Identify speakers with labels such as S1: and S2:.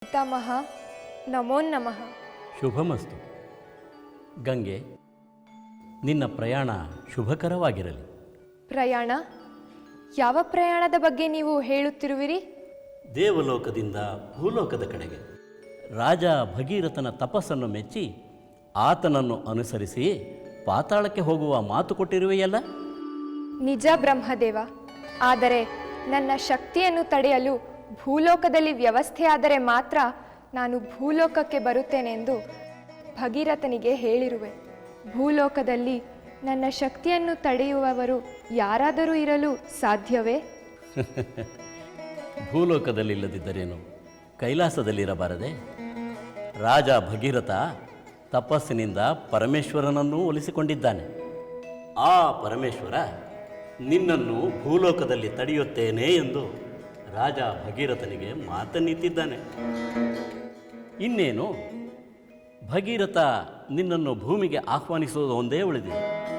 S1: ಪಿತಾಮಹ. ನಮೋ ನಮಃ.
S2: ಶುಭಮಸ್ತು. ಗಂಗೆ ನಿನ್ನ ಪ್ರಯಾಣ ಶುಭಕರವಾಗಿರಲಿ.
S1: ಪ್ರಯಾಣ? ಯಾವ ಪ್ರಯಾಣದ ಬಗ್ಗೆ ನೀವು ಹೇಳುತ್ತಿರುವಿರಿ?
S2: ದೇವಲೋಕದಿಂದ ಭೂಲೋಕದ ಕಡೆಗೆ. ರಾಜ ಭಗೀರಥನ ತಪಸ್ಸನ್ನು ಮೆಚ್ಚಿ ಆತನನ್ನು ಅನುಸರಿಸಿ ಪಾತಾಳಕ್ಕೆ ಹೋಗುವ ಮಾತು ಕೊಟ್ಟಿರುವೆಯಲ್ಲ?
S1: ನಿಜ ಬ್ರಹ್ಮದೇವ. ಆದರೆ ನನ್ನ ಶಕ್ತಿಯನ್ನು ತಡೆಯಲು ಭೂಲೋಕದಲ್ಲಿ ವ್ಯವಸ್ಥೆಯಾದರೆ ಮಾತ್ರ ನಾನು ಭೂಲೋಕಕ್ಕೆ ಬರುತ್ತೇನೆಂದು ಭಗೀರಥನಿಗೆ ಹೇಳಿರುವೆ. ಭೂಲೋಕದಲ್ಲಿ ನನ್ನ ಶಕ್ತಿಯನ್ನು ತಡೆಯುವವರು ಯಾರಾದರೂ ಇರಲು ಸಾಧ್ಯವೇ?
S2: ಭೂಲೋಕದಲ್ಲಿ ಇಲ್ಲದಿದ್ದರೇನು ಕೈಲಾಸದಲ್ಲಿರಬಾರದೆ? ರಾಜ ಭಗೀರಥ ತಪಸ್ಸಿನಿಂದ ಪರಮೇಶ್ವರನನ್ನೂ ಒಲಿಸಿಕೊಂಡಿದ್ದಾನೆ. ಆ ಪರಮೇಶ್ವರ, ನಿನ್ನನ್ನು ಭೂಲೋಕದಲ್ಲಿ ತಡೆಯುತ್ತೇನೆ ಎಂದು ರಾಜ ಭಗೀರಥನಿಗೆ ಮಾತನ್ನಿತ್ತಿದ್ದಾನೆ. ಇನ್ನೇನು? ಭಗೀರಥ ನಿನ್ನನ್ನು ಭೂಮಿಗೆ ಆಹ್ವಾನಿಸುವುದು ಒಂದೇ ಉಳಿದಿದೆ.